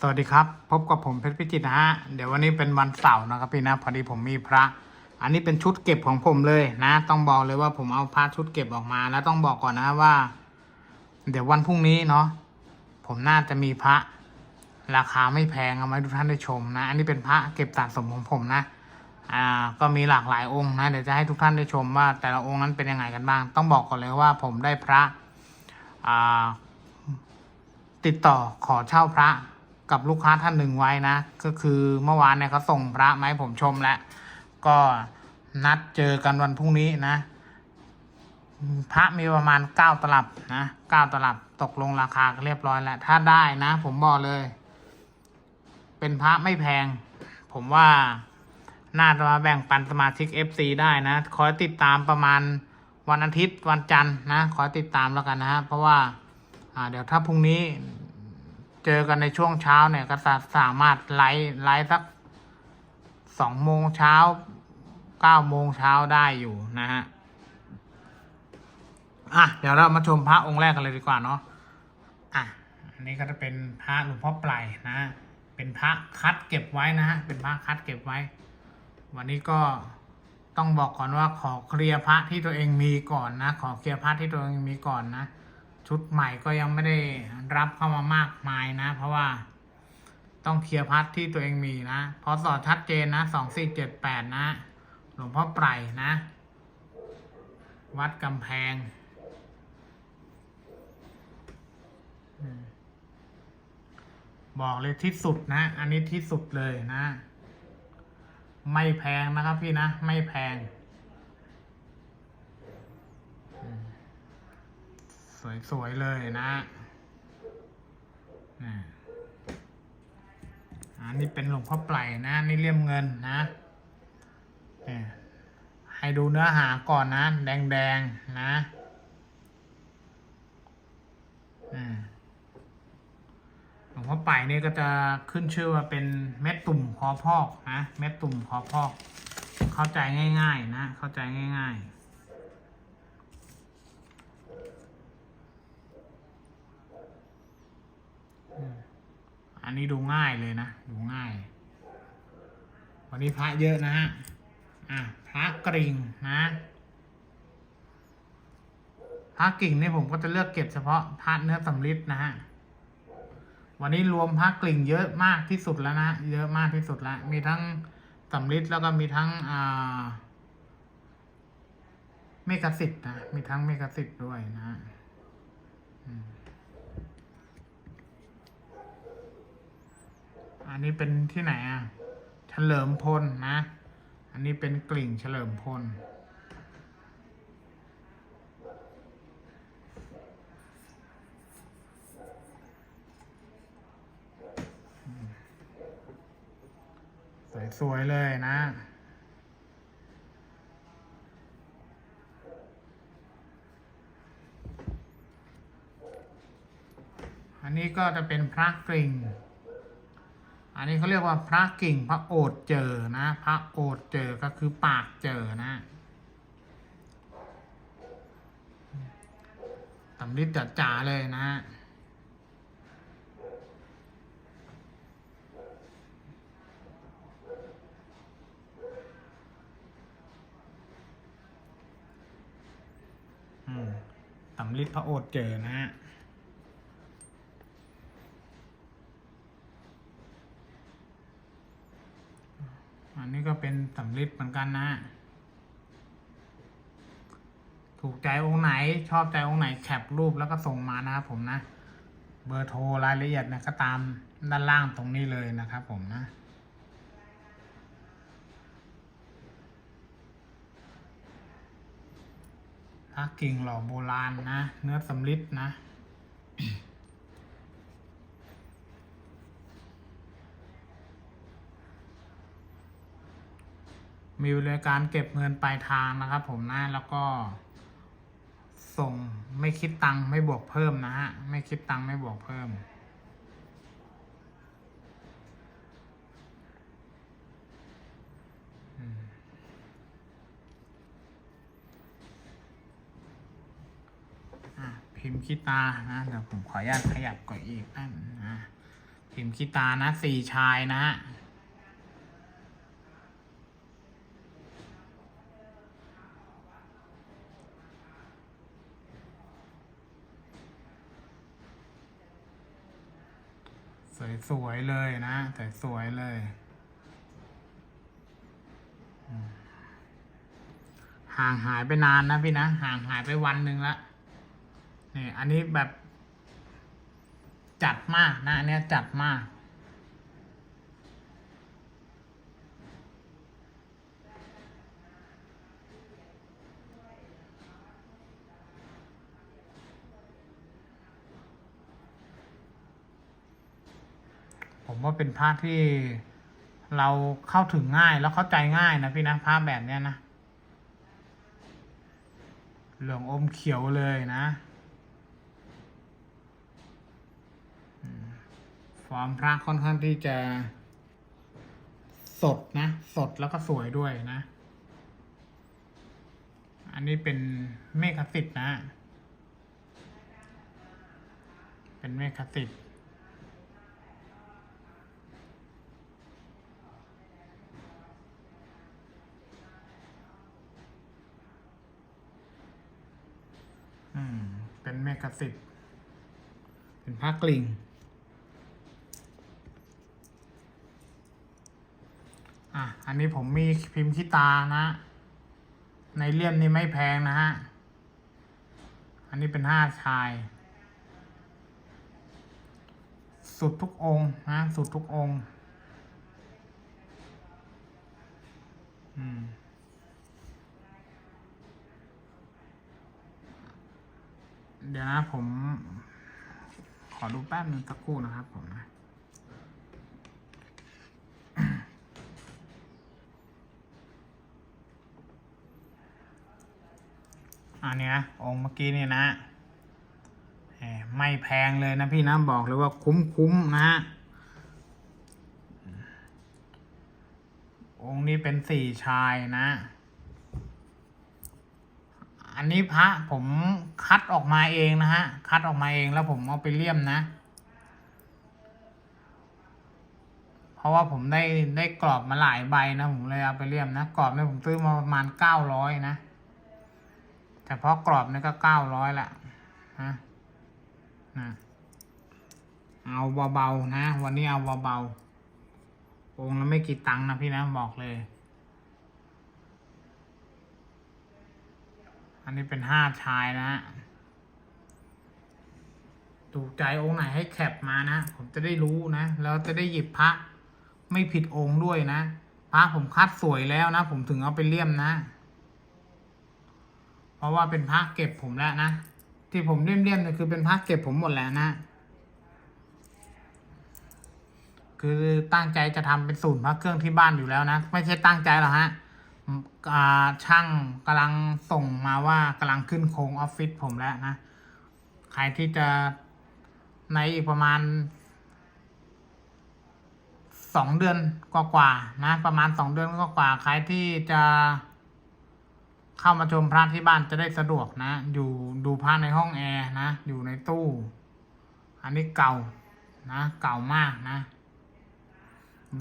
สวัสดีครับ พบกับผมเพชรพิจิตนะฮะ เดี๋ยววันนี้เป็นวันเสาร์นะครับพี่นะ พอดีผมมีพระ อันนี้เป็นชุดเก็บของผมเลยนะ ต้องบอกเลยว่าผมเอาพระชุดเก็บออกมา แล้วต้องบอกก่อนนะว่า เดี๋ยววันพรุ่งนี้เนาะผมน่าจะมีพระ ราคาไม่แพงเอามาให้ทุกท่านได้ชมนะ อันนี้เป็นพระเก็บสะสมของผมนะ อ่า ก็มีหลากหลายองค์นะเดี๋ยวจะให้ทุกท่านได้ชมว่า แต่ละองค์นั้นเป็นยังไงกันบ้าง ต้องบอกก่อนเลยว่าผมได้พระ อ่า ติดต่อขอเช่าพระ กับลูกค้าท่านหนึ่งไว้นะ ก็คือเมื่อวานเนี่ยเขาส่งพระมาให้ผมชมแล้ว ก็นัดเจอกันวันพรุ่งนี้นะ พระมีประมาณเก้าตลับนะเก้าตลับตกลงราคาเรียบร้อยแล้ว ถ้าได้นะ ผมบอกเลย เป็นพระไม่แพง ผมว่าน่าจะมาแบ่งปันสมาชิก FC ได้นะคอยติดตามประมาณวันอาทิตย์วันจันทร์นะคอติดตามแล้วกันนะฮะเพราะว่า อ่าเดี๋ยวถ้าพรุ่งนี้ เจอกันในช่วงเช้าเนี่ยก็สามารถไลฟ์ไลฟ์สักสองโมงเช้าเก้าโมงเช้าได้อยู่นะฮะอะเดี๋ยวเรามาชมพระองค์แรกกันเลยดีกว่าเนาะอะอันนี้ก็จะเป็นพระหลวงพ่อปลายนะ เป็นพระคัดเก็บไว้นะฮะเป็นพระคัดเก็บไว้ วันนี้ก็ต้องบอกก่อนว่าขอเคลียร์พระที่ตัวเองมีก่อนนะ ขอเคลียร์พระที่ตัวเองมีก่อนนะ ชุดใหม่ก็ยังไม่ได้รับเข้ามามากมายนะ เพราะว่าต้องเคลียร์พัดที่ตัวเองมีนะพอสอชัดเจนนะสองสี่เจ็ดแปดนะ หลวงพ่อไพรนะ วัดกำแพงบอกเลยที่สุดนะ อันนี้ที่สุดเลยนะ ไม่แพงนะครับพี่นะ ไม่แพง สวยๆเลยนะอ่าอันนี้เป็นหลวงพ่อไพรนะ นี่เลี่ยมเงินนะให้ดูเนื้อหาก่อนนะ แดงๆนะหลวงพ่อไผ่นี่ก็จะขึ้นชื่อว่าเป็นเม็ดตุ่มคอพอกนะเม็ดตุ่มคอพอก เข้าใจง่าย ๆ นะ เข้าใจง่าย ๆ อันนี้ดูง่ายเลยนะ ดูง่าย วันนี้พระเยอะนะฮะ อะพระกริ่งนะพระกิ่งเนี่ยผมก็จะเลือกเก็บเฉพาะพระเนื้อสำริดนะฮะ วันนี้รวมพระกลิ่งเยอะมากที่สุดแล้วนะ เยอะมากที่สุดแล้ว มีทั้งสำริดแล้วก็มีทั้งอ่าเมกะสิทธ์นะ มีทั้งเมกะสิทธ์ด้วยนะฮะ อันนี้เป็นที่ไหนอะเฉลิมพลนะ อันนี้เป็นกลิ่งเฉลิมพล สวยๆเลยนะอันนี้ก็จะเป็นพระกริ่ง อันนี้เขาเรียกว่าพระกิ่งพระโอดเจอนะ พระโอดเจอก็คือปากเจอนะตำลิดจ๋าเลยนะอืมตำลิดพระโอดเจอนะฮะ อันนี้ก็ เป็นสำลิดเหมือนกันนะ ถูกใจองค์ไหนชอบใจองค์ไหนแคปรูปแล้วก็ส่งมานะครับผมนะ เบอร์โทรรายละเอียดนะก็ตามด้านล่างตรงนี้เลยนะครับผมนะพระกิ่งหล่อโบราณนะ เนื้อสำลิดนะ มีบริการเก็บเงินปลายทางนะครับ ผมนะแล้วก็ส่งไม่คิดตังค์ไม่บวกเพิ่มนะฮะไม่คิดตังค์ไม่บวกเพิ่ม พิมพ์ขี้ตานะเดี๋ยวผมขออนุญาตขยับก่อนอีกนั่นนะพิมพ์ขี้ตานะสี่ชายนะฮะ สวยเลยนะสวยเลยห่างหายไปนานนะพี่นะห่างหายไปวันหนึ่งละนี่อันนี้แบบจัดมากนะอันนี้จัดมาก เป็นภาพที่เราเข้าถึงง่ายแล้วเข้าใจง่ายนะพี่นะภาพแบบเนี้ยนะเหลืองอมเขียวเลยนะอืมฟอร์มพระค่อนข้างที่จะสดนะ สดแล้วก็สวยด้วยนะ อันนี้เป็นเมฆสิทธิ์นะ เป็นเมฆสิทธิ์ อืม เป็นเมกะสิทธิ์เป็นผ้ากลิง อะ อันนี้ผมมีพิมพ์ขี้ตานะ ในเลี่ยมนี้ไม่แพงนะฮะ อันนี้เป็นห้าชาย สุดทุกองนะ สุดทุกอง อืม เดี๋ยวนะผม ขอดูแป๊บนึงสักครู่นะครับผมนะอันนี้ยองค์เมื่อกี้นี่นะไม่แพงเลยนะพี่นะบอกเลยว่าคุ้มคุ้มๆนะฮะองค์นี้เป็นสี่ชายนะ อันนี้พระผมคัดออกมาเองนะฮะ คัดออกมาเองแล้วผมเอาไปเลี่ยมนะ เพราะว่าผมได้ได้กรอบมาหลายใบนะผมเลยเอาไปเลี่ยมนะ กรอบเนี่ยผมซื้อมาประมาณเก้าร้อยนะ แต่เพราะกรอบเนี่ยก็เก้าร้อยละนะนะเอาเบาๆนะ วันนี้เอาเบาๆองค์ละไม่กี่ตังค์นะพี่นะบอกเลย อันนี้เป็นห้าชายนะฮะถูกใจองค์ไหนให้แคปมานะ ผมจะได้รู้นะ แล้วจะได้หยิบพระ ไม่ผิดองค์ด้วยนะพระผมคัดสวยแล้วนะ ผมถึงเอาไปเลี่ยมนะ เพราะว่าเป็นพระเก็บผมแล้วนะ ที่ผมเลี่ยมเลี่ยมเนี่ยคือเป็นพระเก็บผมหมดแล้วนะคือตั้งใจจะทำเป็นศูนย์พระเครื่องที่บ้านอยู่แล้วนะ ไม่ใช่ตั้งใจหรอกฮะ ช่างกำลังส่งมาว่ากำลังขึ้นโครงออฟฟิศผมแล้วนะ ใครที่จะในอีกประมาณสองเดือนกว่าๆนะ ประมาณสองเดือนกว่าๆใครที่จะเข้ามาชมพระที่บ้านจะได้สะดวกนะ อยู่ดูพระในห้องแอร์นะ อยู่ในตู้ อันนี้เก่านะ เก่ามากนะ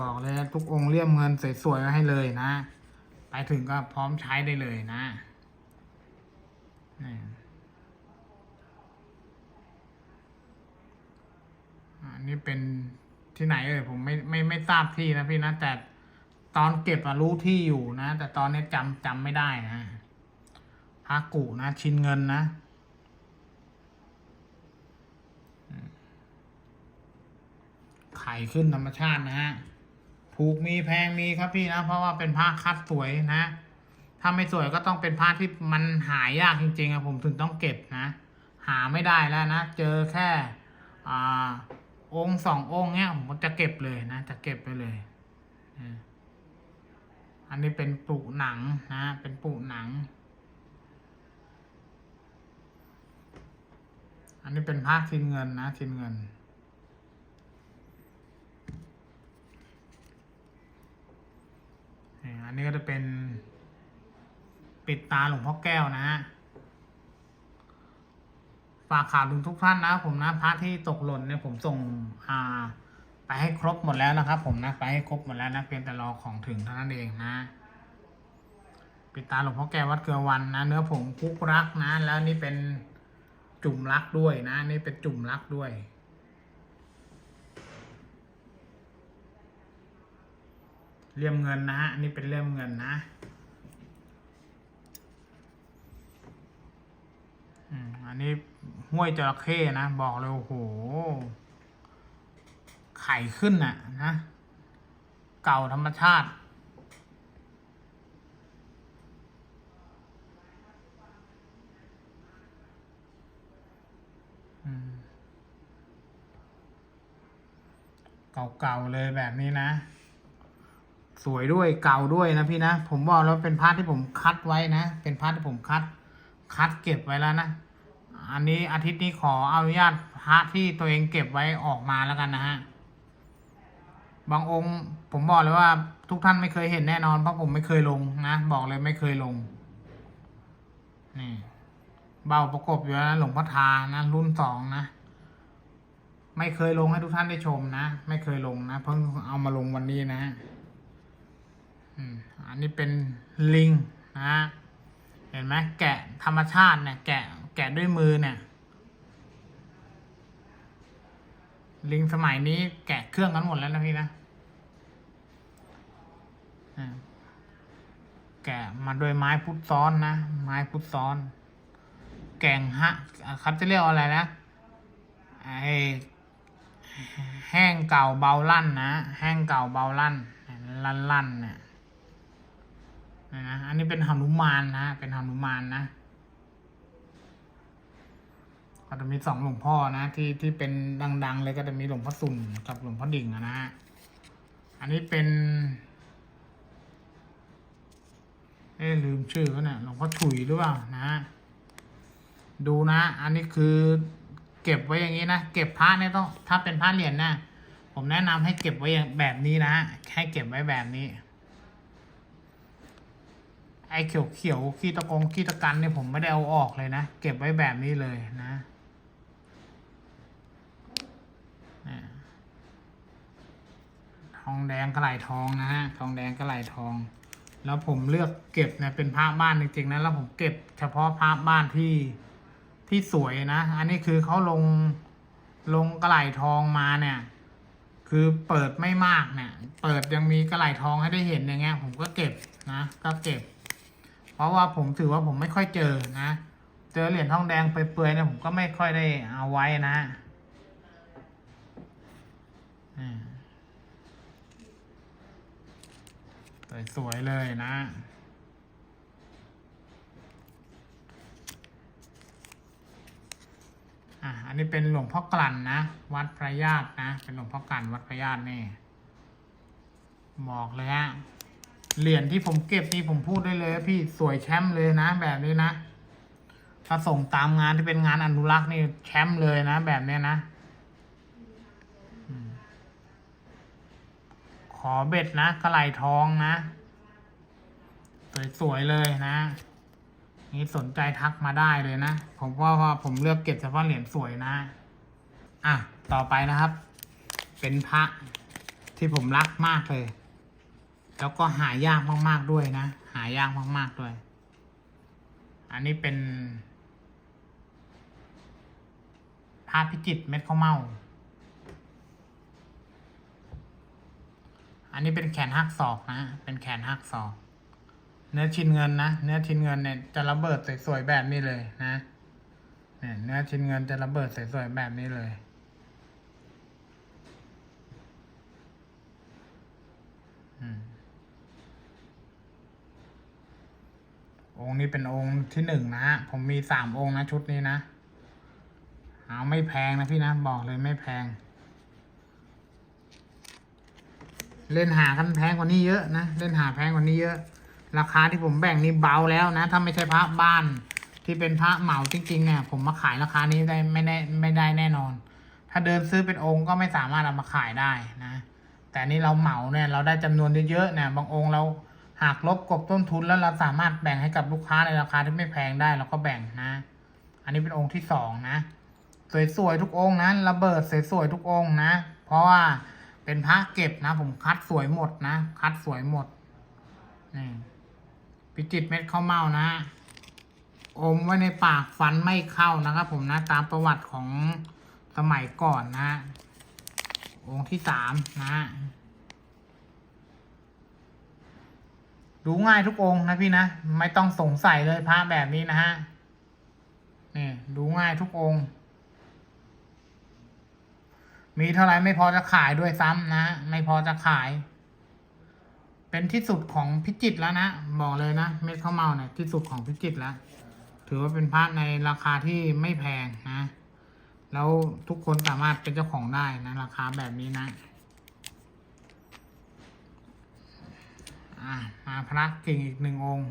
บอกเลยทุกองค์เลี่ยมเงินสวยๆไว้ให้เลยนะ ไปถึงก็พร้อมใช้ได้เลยนะนี่อันนี้เป็นที่ไหนเอ่ยผมไม่ไม่ไม่ทราบที่นะพี่นะ แต่ตอนเก็บอะรู้ที่อยู่นะ แต่ตอนนี้จำจำไม่ได้นะพากุนะ ชิ้นเงินนะไข่ขึ้นธรรมชาตินะฮะ ถูกมีแพงมีครับพี่นะ เพราะว่าเป็นผ้าคัดสวยนะ ถ้าไม่สวยก็ต้องเป็นผ้าที่มันหายากจริงๆอะผมถึงต้องเก็บนะ หาไม่ได้แล้วนะ เจอแค่อ่าองค์สององค์เนี้ยผมจะเก็บเลยนะ จะเก็บไปเลย อันนี้เป็นปุหนังนะ เป็นปุหนัง อันนี้เป็นผ้าชิ้นเงินนะชิ้นเงิน อันนี้ก็จะเป็น ปิดตาหลวงพ่อแก้วนะฮะฝากข่าวถึงทุกท่านนะ ผมนะพระที่ตกหล่นเนี่ยผมส่งอ่าไปให้ครบหมดแล้วนะครับ ผมนะไปให้ครบหมดแล้วนะเพียงแต่รอของถึงเท่านั้นเองนะ ปิดตาหลวงพ่อแก้ววัดเกลือวันนะ เนื้อผงคุกรักนะ แล้วนี่เป็นจุ่มรักด้วยนะ นี่เป็นจุ่มรักด้วย เลี่ยมเงินนะฮะ อันนี่เป็นเลี่ยมเงินนะอันนี้ห้วยจระเข้นะ บอกเลยโอ้โห ไข่ขึ้นน่ะนะ เก่าธรรมชาติ เก่าๆเลยแบบนี้นะ สวยด้วยเก่าด้วยนะพี่นะ ผมบอกแล้วเป็นพาร์ทที่ผมคัดไว้นะ เป็นพาร์ทที่ผมคัด คัดเก็บไว้แล้วนะ อันนี้อาทิตย์นี้ขออนุญาตพาระที่ตัวเองเก็บไว้ออกมาแล้วกันนะฮะ บางองค์ผมบอกเลยว่าทุกท่านไม่เคยเห็นแน่นอนเพราะผมไม่เคยลงนะ บอกเลยไม่เคยลง นี่เบาประกบอยู่นะหลวงพ่อทานะ รุ่นสองนะ ไม่เคยลงให้ทุกท่านได้ชมนะ ไม่เคยลงนะ เพิ่งเอามาลงวันนี้นะ อันนี้เป็นลิงนะเห็นไหมแกะธรรมชาติเนี่ยแกะแกะด้วยมือเนี่ย ลิงสมัยนี้แกะเครื่องกันหมดแล้วนะพี่นะแกะมาด้วยไม้พุทธซ้อนนะ ไม้พุทธซ้อน แกงฮะครับจะเรียกอะไรนะไอแห้งเก่าเบาลั่นนะ แห้งเก่าเบาลั่น ลั่นลั่นเนี่ย นะอันนี้เป็นหนุมานนะ เป็นหนุมานนะก็จะมีสองหลวงพ่อนะ ที่ที่เป็นดัง ๆ เลยก็จะมีหลวงพ่อสุ่นกับหลวงพ่อดิ่งนะฮะอันนี้เป็นเอ๊ลืมชื่อเขาเนี่ยหลวงพ่อฉุยหรือเปล่านะฮะดูนะ อันนี้คือเก็บไว้อย่างนี้นะ เก็บพระเนี่ยต้อง ถ้าเป็นพระเหรียญนะ ผมแนะนำให้เก็บไว้อย่างแบบนี้นะ ให้เก็บไว้แบบนี้ ไอเขียวเขียวขี้ตะกงขี้ตะกันเนี่ยผมไม่ได้เอาออกเลยนะ เก็บไว้แบบนี้เลยนะทองแดงกระไหลทองนะฮะทองแดงกระไหลทอง แล้วผมเลือกเก็บเนี่ยเป็นพระบ้านจริงๆนะแล้วผมเก็บเฉพาะพระบ้านที่ที่สวยนะ อันนี้คือเขาลงลงกระไหลทองมาเนี่ย คือเปิดไม่มากเนี่ย เปิดยังมีกระไหลทองให้ได้เห็นอย่างเงี้ยผมก็เก็บนะ ก็เก็บ เพราะว่าผมถือว่าผมไม่ค่อยเจอนะ เจอเหรียญทองแดงเปื่อยๆเนี่ยผมก็ไม่ค่อยได้เอาไว้นะสวยๆเลยนะอะอันนี้เป็นหลวงพ่อกลั่นนะ วัดพระญาตินะ เป็นหลวงพ่อกลั่นวัดพระญาตินี่บอกเลยฮะ เหรียญที่ผมเก็บนี่ผมพูดได้เลย พี่สวยแชมป์เลยนะ แบบนี้นะถ้าส่งตามงานที่เป็นงานอนุรักษ์นี่แชมป์เลยนะ แบบนี้นะขอเบ็ดนะกระไหลทองนะ สวยๆเลยนะ นี่สนใจทักมาได้เลยนะ ผมว่าผมเลือกเก็บเฉพาะเหรียญสวยนะ อะ ต่อไปนะครับ เป็นพระที่ผมรักมากเลย แล้วก็หายากมาก ๆด้วยนะ หายากมาก ๆด้วย อันนี้เป็นพระพิจิตเม็ดข้าวเมา อันนี้เป็นแขนหักศอกนะ เป็นแขนหักศอก เนื้อชิ้นเงินนะ เนื้อชิ้นเงินเนี่ยจะระเบิดสวยๆแบบนี้เลยนะเนี่ยเนื้อชิ้นเงินจะระเบิดสวยๆแบบนี้เลยอืม องค์นี้เป็นองค์ที่หนึ่งนะฮะผมมีสามองค์นะชุดนี้นะเอาไม่แพงนะพี่นะบอกเลยไม่แพง เล่นหากันแพงกว่านี้เยอะนะเล่นหาแพงกว่านี้เยอะ ราคาที่ผมแบ่งนี่เบาแล้วนะ ถ้าไม่ใช่พระบ้านที่เป็นพระเหมาจริงๆเนี่ยผมมาขายราคานี้ได้ไม่ได้ไม่ได้แน่นอน ถ้าเดินซื้อเป็นองค์ก็ไม่สามารถเอามาขายได้นะ แต่นี่เราเหมาเนี่ยเราได้จำนวนเยอะๆเนี่ยบางองค์เรา หากลบกบต้นทุนแล้วเราสามารถแบ่งให้กับลูกค้าในราคาที่ไม่แพงได้เราก็แบ่งนะ อันนี้เป็นองค์ที่สองนะ สวยๆทุกองค์นะระเบิดสวยๆทุกองค์นะ เพราะว่าเป็นพระเก็บนะ ผมคัดสวยหมดนะ คัดสวยหมดนี่พิจิตเม็ดข้าวเมานะอมไว้ในปากฟันไม่เข้านะครับผมนะตามประวัติของสมัยก่อนนะ องค์ที่สามนะ ดูง่ายทุกองค์นะพี่นะ ไม่ต้องสงสัยเลยพระแบบนี้นะฮะนี่ดูง่ายทุกองค์มีเท่าไรไม่พอจะขายด้วยซ้ำนะ ไม่พอจะขาย เป็นที่สุดของพิจิตแล้วนะ บอกเลยนะ เม็ดข้าวเมาเนี่ยที่สุดของพิจิตแล้ว ถือว่าเป็นพระในราคาที่ไม่แพงนะ แล้วทุกคนสามารถเป็นเจ้าของได้นะ ราคาแบบนี้นะ อะมาพระกิ่งอีกหนึ่งองค์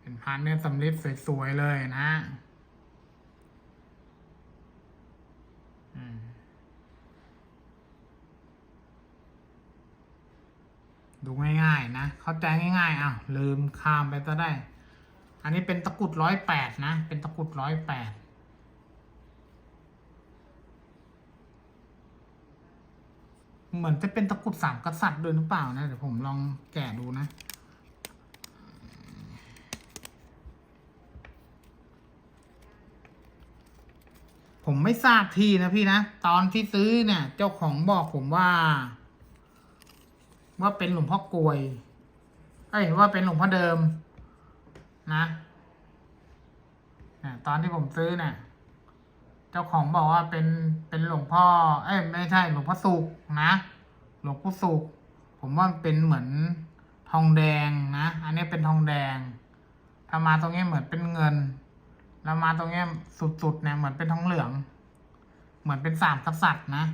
เป็นพระเนื้อสำริดสวยๆเลยนะดูง่ายๆนะ เข้าใจง่ายๆอ้าวลืมข้ามไปซะได้ อันนี้เป็นตะกรุดร้อยแปดนะ เป็นตะกรุดร้อยแปด เหมือนจะเป็นตะกรุดสามกษัตริย์ด้วยหรือเปล่านะ เดี๋ยวผมลองแกะดูนะผมไม่ทราบทีนะพี่นะ ตอนที่ซื้อเนี่ย เจ้าของบอกผมว่า ว่าเป็นหลวงพ่อกลวย เอ้ยว่าเป็นหลวงพ่อเดิมนะนะตอนที่ผมซื้อเนี่ย จ้าของบอกว่าเป็นเป็นหลวงพ่อ เอ้ยไม่ใช่หลวงพ่อสุกนะ หลวงพ่อสุกผมว่ามันเป็นเหมือนทองแดงนะ อันนี้เป็นทองแดงถ้ามาตรงนี้เหมือนเป็นเงิน แล้วมาตรงนี้สุดๆเนี่ยเหมือนเป็นทองเหลือง เหมือนเป็นสามกษัตริย์นะ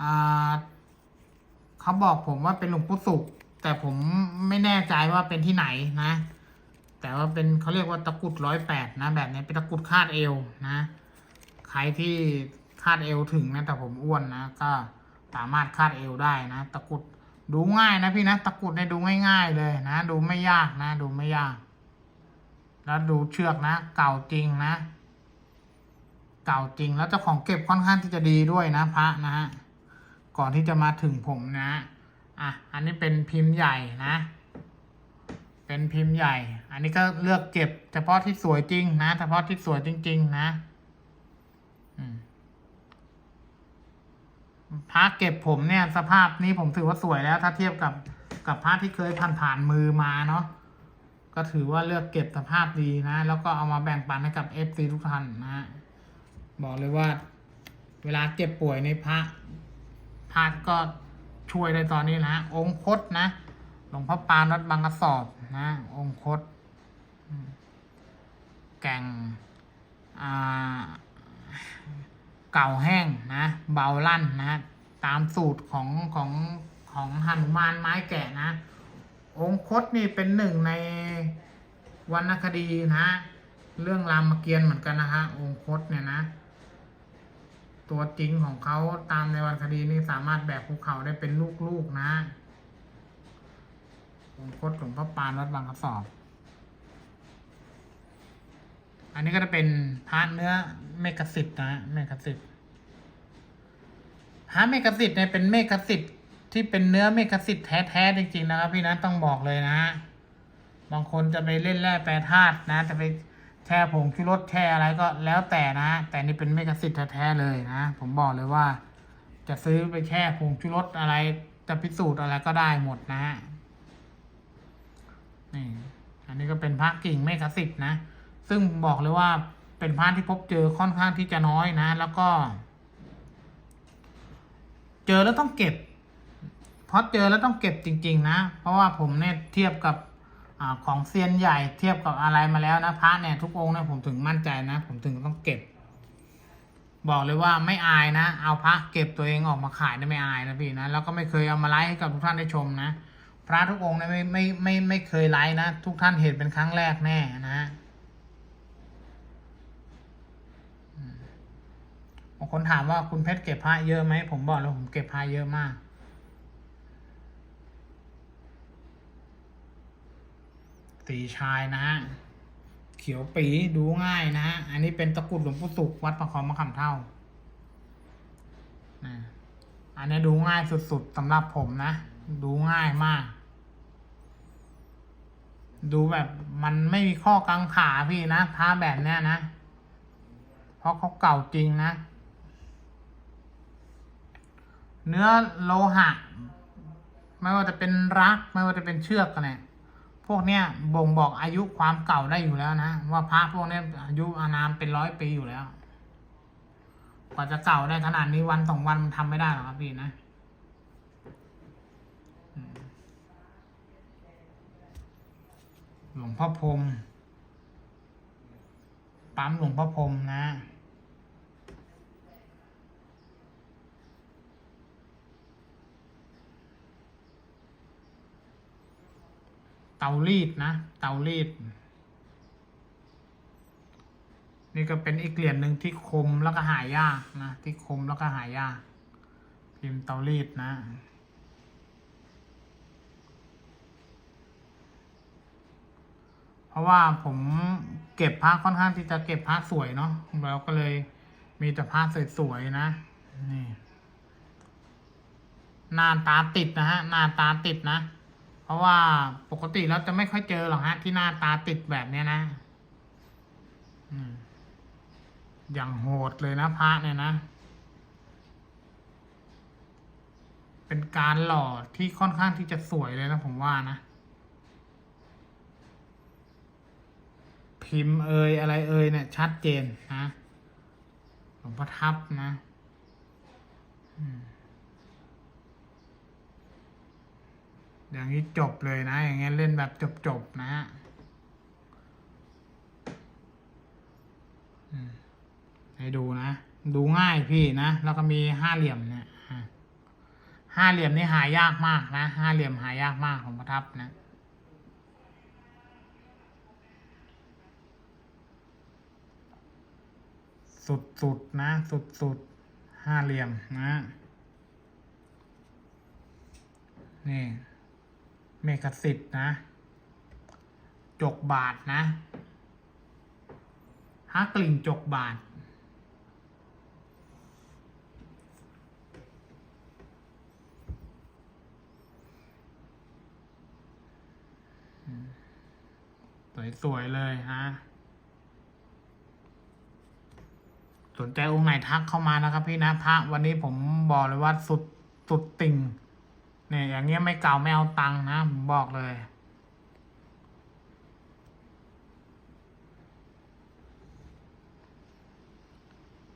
อ่าเขาบอกผมว่าเป็นหลวงพ่อสุกแต่ผมไม่แน่ใจว่าเป็นที่ไหนนะ แต่ว่าเป็นเขาเรียกว่าตะกุดร้อยแปดนะ แบบนี้เป็นตะกุดคาดเอวนะ ใครที่คาดเอวถึงนะแต่ผมอ้วนนะก็สามารถคาดเอวได้นะ ตะกุดดูง่ายนะพี่นะตะกุดเนี่ยดูง่ายๆเลยนะ ดูไม่ยากนะ ดูไม่ยาก แล้วดูเชือกนะ เก่าจริงนะ เก่าจริงแล้วเจ้าของเก็บค่อนข้างที่จะดีด้วยนะพระนะฮะก่อนที่จะมาถึงผมนะอะอันนี้เป็นพิมพ์ใหญ่นะ เป็นพิมพ์ใหญ่ อันนี้ก็เลือกเก็บ เฉพาะที่สวยจริงนะ เฉพาะที่สวยจริง ๆ นะ พระเก็บผมเนี่ย สภาพนี้ผมถือว่าสวยแล้ว ถ้าเทียบกับกับพระที่เคยผ่านผ่านมือมาเนาะก็ถือว่าเลือกเก็บสภาพดีนะ แล้วก็เอามาแบ่งปันให้กับเอฟซีทุกท่านนะฮะบอกเลยว่า เวลาเจ็บป่วยในพระพระก็ช่วยได้ตอนนี้นะองคตนะหลวงพ่อปานวัดบางกระสอบนะ องคตแก่งอ่า เก่าแห้งนะเบาลั่นนะตามสูตรของของของหนุมานไม้แกะนะ องคตนี่เป็นหนึ่งในวรรณคดีนะเรื่องรามเกียรติ์เหมือนกันนะฮะองคตเนี่ยนะ ตัวจริงของเขาตามในวรรณคดีนี่สามารถแบกภูเขาได้เป็นลูกๆนะ องค์คตหลวงพ่อปานวัดบางกระสอบ อันนี้ก็จะเป็นพระเนื้อเมกสิทธิ์นะฮะเมกสิทธิ์พระเมกสิทธิ์เนี่ยเป็นเมกสิทธิ์ที่เป็นเนื้อเมกสิทธิ์แท้ๆจริงๆนะครับ พี่นะต้องบอกเลยนะฮะบางคนจะไปเล่นแร่แปรธาตุนะ จะไปแช่ผงชูรสแช่อะไรก็แล้วแต่นะ แต่นี่เป็นเมกสิทธิ์แท้ๆเลยนะ ผมบอกเลยว่า จะซื้อไปแช่ผงชูรสอะไรจะพิสูจน์อะไรก็ได้หมดนะฮะนี่อันนี้ก็เป็นพระกิ่งเมกสิทธ์นะ ซึ่งบอกเลยว่าเป็นพระที่พบเจอค่อนข้างที่จะน้อยนะ แล้วก็ เจอแล้วต้องเก็บเพราะเจอแล้วต้องเก็บจริง ๆ นะ เพราะว่าผมเนี่ยเทียบกับอของเซียนใหญ่เทียบกับอะไรมาแล้วนะพระเนี่ยทุกองค์เนี่ยผมถึงมั่นใจนะ ผมถึงต้องเก็บ บอกเลยว่าไม่อายนะ เอาพระเก็บตัวเองออกมาขายนี่ยไม่อายนะพี่นะแล้วก็ไม่เคยเอามาไลฟ์ให้กับทุกท่านได้ชมนะ พระทุกองค์เนี่ยไม่ไม่ไม่ไม่เคยไลฟ์นะ ทุกท่านเห็นเป็นครั้งแรกแน่นะ บางคนถามว่าคุณเพชรเก็บผ้าเยอะไหมผมบอกแล้วผมเก็บผ้าเยอะมากตีชายนะฮะเขียวปีดูง่ายนะฮะอันนี้เป็นตะกรุดหลวงปู่สุขวัดประคองมะขามเท่าอันนี้ดูง่ายสุดๆสำหรับผมนะ ดูง่ายมาก ดูแบบมันไม่มีข้อกังขาพี่นะพระแบบเนี้ยนะ เพราะเขาเก่าจริงนะ เนื้อโลหะ ไม่ว่าจะเป็นรัก ไม่ว่าจะเป็นเชือกกันเนี่ยพวกเนี้ยบ่งบอกอายุความเก่าได้อยู่แล้วนะ ว่าพระพวกเนี้ยอายุอานามเป็นร้อยปีอยู่แล้วกว่าจะเก่าได้ขนาดนี้วันสองวันมันทำไม่ได้หรอกครับพี่นะหลวงพ่อพรมปั๊มหลวงพ่อพรมนะ เตารีดนะ เตารีด นี่ก็เป็นอีกเหรียญหนึ่งที่คมแล้วก็หายากนะ ที่คมแล้วก็หายาก พิมพ์เตารีดนะเพราะว่าผมเก็บพระค่อนข้างที่จะเก็บพระสวยเนาะเราก็เลยมีแต่พระสวยๆนะนี่หน้าตาติดนะฮะหน้าตาติดนะ ราะว่าปกติเราจะไม่ค่อยเจอหรอกฮะ ที่หน้าตาติดแบบเนี้ยนะอย่างโหดเลยนะพระเนี่ยนะ เป็นการหล่อที่ค่อนข้างที่จะสวยเลยนะผมว่านะ พิมพ์เอยอะไรเอยเนี่ยชัดเจนนะหลวงพ่อทับนะ อืม อย่างนี้จบเลยนะ อย่างเงี้ยเล่นแบบจบๆนะฮะให้ดูนะ ดูง่ายพี่นะ แล้วก็มีห้าเหลี่ยมเนี่ยห้าเหลี่ยมนี่หายากมากนะห้าเหลี่ยมหายากมากของประทับนะสุดๆนะ สุดๆห้าเหลี่ยมนะ นี่ เมกสิทธ์นะ จกบาทนะฮักกลิ่งจกบาท สวย ๆ เลยฮะ สนใจองค์ไหนทักเข้ามานะครับพี่นะพระวันนี้ผมบอกเลยว่าสุด สุดติ่ง เนี่ยอย่างเงี้ยไม่เก่าไม่เอาตังค์นะผมบอกเลย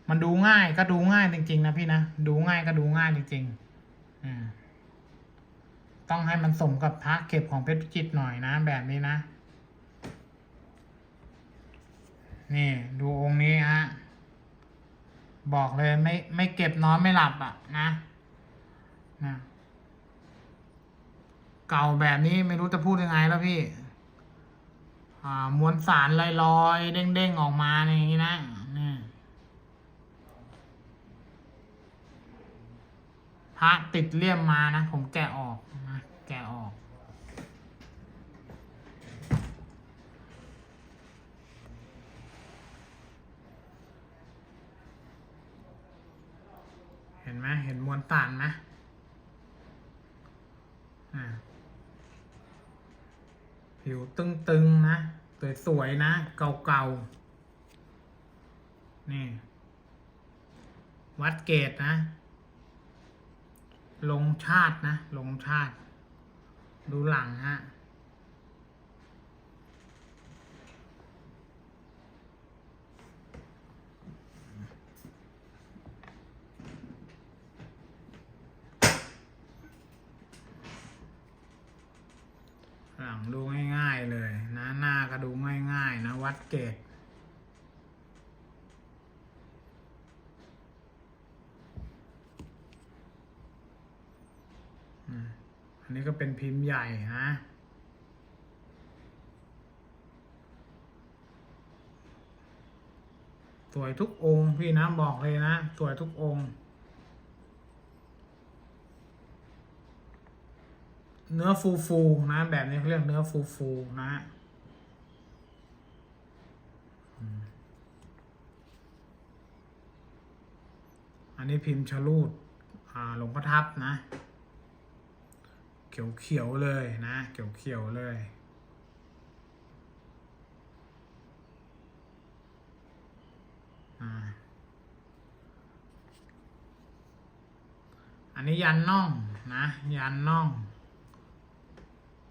มันดูง่ายก็ดูง่ายจริง ๆ นะพี่นะ ดูง่ายก็ดูง่ายจริงๆอืมต้องให้มันสมกับพระเก็บของเพชรพิจิตรหน่อยนะ แบบนี้นะ นี่ดูองค์นี้ฮะ บอกเลยไม่ไม่เก็บนอนไม่หลับอะนะนะ เก่าแบบนี้ไม่รู้จะพูดยังไงแล้วพี่ อ่ามวลสารลอยลอยๆ เด้งๆ ออกมาอย่างนี้นะนี่พระติดเลี่ยมมานะ ผมแกะออกนะแกะออก เห็นไหมเห็นมวลสารไหมอ่า ผิวตึงๆนะ สวยๆนะ เก่าๆ นี่ วัดเกตนะ ลงชาตินะ ลงชาติ ดูหลังฮะ หลังดูง่ายๆเลยนะ หน้าก็ดูง่ายๆนะ วัดเกตอืมอันนี้ก็เป็น พิมพ์ใหญ่ฮะสวยทุกองค์พี่นะบอกเลยนะ สวยทุกองค์ เนื้อฟูฟูนะแบบนี้เขาเรียกเนื้อฟูฟูนะอันนี้พิมพ์ชลูดหลวงพ่อทับนะ เขียวเขียวๆเลยนะเขียวเขียวๆเลยอันนี้ยันน่องนะ ยันน่อง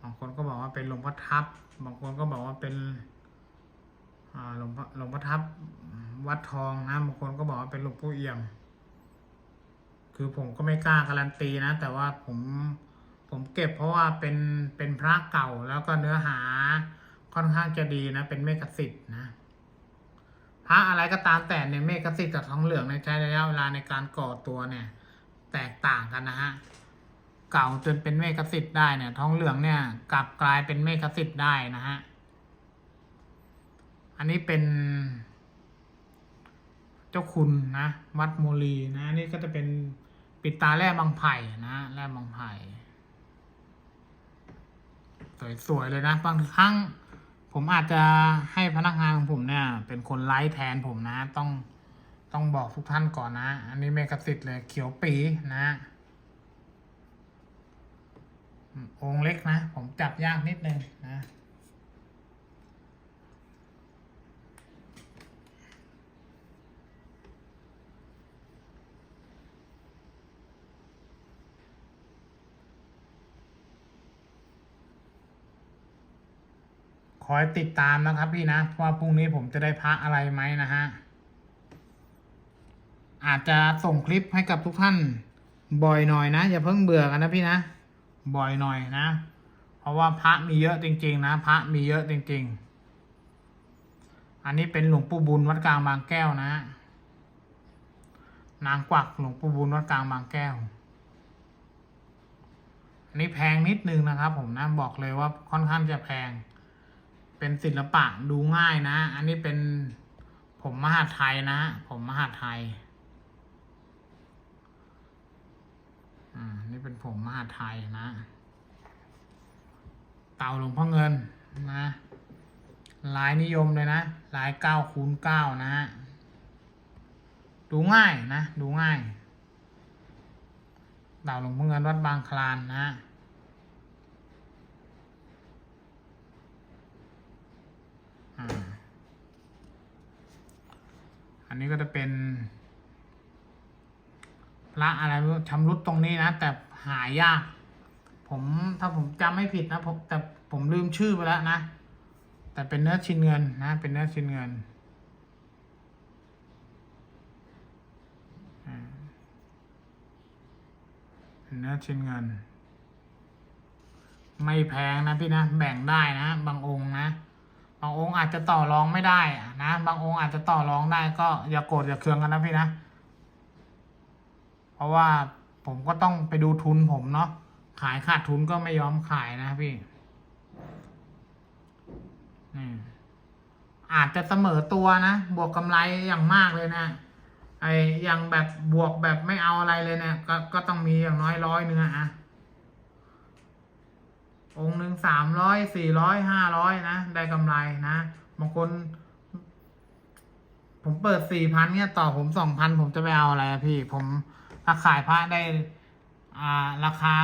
บางคนก็บอกว่าเป็นหลวงพ่อทับ บางคนก็บอกว่าเป็นอ่าหลวงพ่อหลวงพ่อทับวัดทองนะ บางคนก็บอกว่าเป็นหลวงปู่เอี่ยม คือผมก็ไม่กล้าการันตีนะ แต่ว่าผม ผมเก็บเพราะว่าเป็นเป็นพระเก่าแล้วก็เนื้อหาค่อนข้างจะดีนะ เป็นเมฆสิทธิ์นะพระอะไรก็ตามแต่ในยเมฆสิทธิ์กับทองเหลืองในใช้ระยะเวลาในการก่อตัวเนี่ย แตกต่างกันนะฮะเก่าจนเป็นเมฆสิทธิ์ได้เนี่ยทองเหลืองเนี่ย กลับกลายเป็นเมฆสิทธิ์ได้นะฮะอันนี้เป็น เจ้าคุณนะวัดโมลีนะนนี่ก็จะเป็นปิดตาแร่บางไผ่นะแร่บางไผ่ สวยๆเลยนะบางครั้งผมอาจจะให้พนักงานของผมเนี่ย เป็นคนไลฟ์แทนผมนะ ต้องต้องบอกทุกท่านก่อนนะ อันนี้เมกะสิทธิ์เลยเขียวปีนะองเล็กนะ ผมจับยากนิดนึงนะ คอยติดตามนะครับพี่นะว่าพรุ่งนี้ผมจะได้พระอะไรไหมนะฮะอาจจะส่งคลิปให้กับทุกท่านบ่อยหน่อยนะ อย่าเพิ่งเบื่อกันนะพี่นะบ่อยหน่อยนะ เพราะว่าพระมีเยอะจริง ๆ นะ พระมีเยอะจริง ๆ อันนี้เป็นหลวงปู่บุญวัดกลางบางแก้วนะนางกวักหลวงปู่บุญวัดกลางบางแก้ว อันนี้แพงนิดนึงนะครับ ผมนะบอกเลยว่าค่อนข้างจะแพง เป็นศิลปะดูง่ายนะ อันนี้เป็นผมมหาไทยนะผมมหาไทย อ่า นี่เป็นผมมหาไทยนะ เต่าหลวงพ่อเงินนะ ลายนิยมเลยนะ ลายเก้าคูณเก้านะฮะ ดูง่ายนะ ดูง่าย เต่าหลวงพ่อเงินวัดบางคลานนะอ่า อันนี้ก็จะเป็น พระอะไรไม่รู้ชำรุดตรงนี้นะ แต่หายาก ผมถ้าผมจำไม่ผิดนะผมแต่ผมลืมชื่อไปแล้วนะ แต่เป็นเนื้อชิ้นเงินนะ เป็นเนื้อชิ้นเงินเนื้อชิ้นเงิน ไม่แพงนะพี่นะ แบ่งได้นะ บางองค์นะางองค์อาจจะต่อรองไม่ได้นะ บางองค์อาจจะต่อรองได้ก็อย่าโกรธอย่าเคืองกันนะพี่นะ เพราะว่าผมก็ต้องไปดูทุนผมเนาะ ขายขาดทุนก็ไม่ยอมขายนะพี่อาจจะเสมอตัวนะ บวกกำไรอย่างมากเลยนะไออย่างแบบบวกแบบไม่เอาอะไรเลยเนี่ยก็ก็ต้องมีอย่างน้อยร้อยเนื้อะ องค์หนึ่งสามร้อยสี่ร้อยห้าร้อยนะ ได้กำไรนะบางคน ผมเปิดสี่พันเนี่ยต่อผมสองพันผมจะไปเอาอะไรพี่ ผมถ้าขายพระได้ อ่า ราคา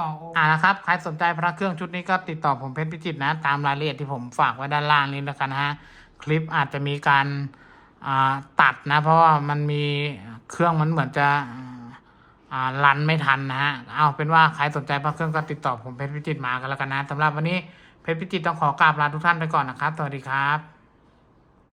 ต่อองอ่านะครับ ใครสนใจพระเครื่องชุดนี้ก็ติดต่อผมเพชรพิจิตนะ ตามรายละเอียดที่ผมฝากไว้ด้านล่างนี้แล้วกันฮะ คลิปอาจจะมีการ อ่า ตัดนะ เพราะว่ามันมีเครื่องมันเหมือนจะ อ่ารันไม่ทันนะฮะเอาเป็นว่าใครสนใจพระเครื่องก็ติดต่อผมเพชรพิจิตรมากันแล้วกันนะสำหรับวันนี้เพชรพิจิตรต้องขอกราบลาทุกท่านไปก่อนนะครับ สวัสดีครับ